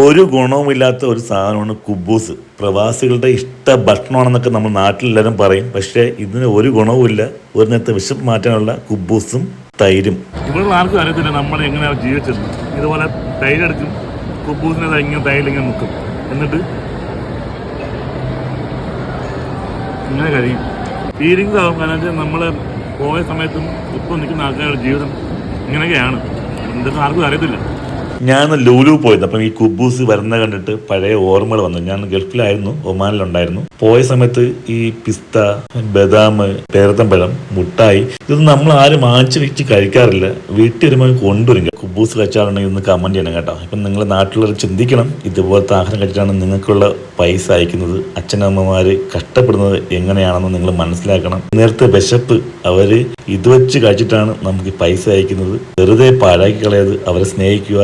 ഒരു ഗുണവുമില്ലാത്ത ഒരു സാധനമാണ് കുബൂസ്. പ്രവാസികളുടെ ഇഷ്ട ഭക്ഷണമാണെന്നൊക്കെ നമ്മൾ നാട്ടിലെല്ലാവരും പറയും. പക്ഷേ ഇതിന് ഒരു ഗുണവുമില്ല. ഒരു നേരത്തെ വിശപ്പ് മാറ്റാനുള്ള കുബൂസും തൈരും. ഇവിടെ ആർക്കും അറിയത്തില്ല നമ്മൾ എങ്ങനെയാണ് ജീവിച്ചത്. ഇതുപോലെ തൈരെടുക്കും കുബൂസിനെ ഇങ്ങനെ തൈരിലിങ്ങനെ മുക്കും. എന്നിട്ട് ഇങ്ങനെ കഴിയും. ഫീലിങ്സ് ആവും കാരണം നമ്മൾ പോയ സമയത്തും ഇപ്പോൾ നിൽക്കുന്ന ആൾക്കാരുടെ ജീവിതം ഇങ്ങനെയൊക്കെയാണ്. എന്തൊക്കെ ആർക്കും അറിയത്തില്ല. ഞാൻ ലൂലു പോയത് അപ്പം ഈ കുബൂസ് വരുന്ന കണ്ടിട്ട് പഴയ ഓർമ്മകൾ വന്നു. ഞാൻ ഗൾഫിലായിരുന്നു ഒമാനിലുണ്ടായിരുന്നു. പോയ സമയത്ത് ഈ പിസ്ത ബദാം പേരത്തമ്പഴം മുട്ടായി ഇതൊന്നും നമ്മൾ ആരും വാങ്ങിച്ചു വെച്ച് കഴിക്കാറില്ല. വീട്ടിൽ വരുമ്പോൾ കൊണ്ടുവരും കുബൂസ് കഴിച്ചാലുണ്ടെങ്കിൽ ഒന്ന് കമന്റ് ചെയ്യണം കേട്ടോ. ഇപ്പം നിങ്ങൾ നാട്ടിലുള്ളവർ ചിന്തിക്കണം ഇതുപോലത്തെ ആഹാരം കഴിച്ചാണ് നിങ്ങൾക്കുള്ള പൈസ അയക്കുന്നത് അച്ഛനമ്മമാർ കഷ്ടപ്പെടുന്നത് എങ്ങനെയാണെന്ന് നിങ്ങൾ മനസ്സിലാക്കണം. നേരത്തെ വിശപ്പ് അവർ ഇത് വെച്ച് കഴിച്ചിട്ടാണ് നമുക്ക് പൈസ അയക്കുന്നത്. വെറുതെ പാഴാക്കി കളയത് അവരെ സ്നേഹിക്കുക.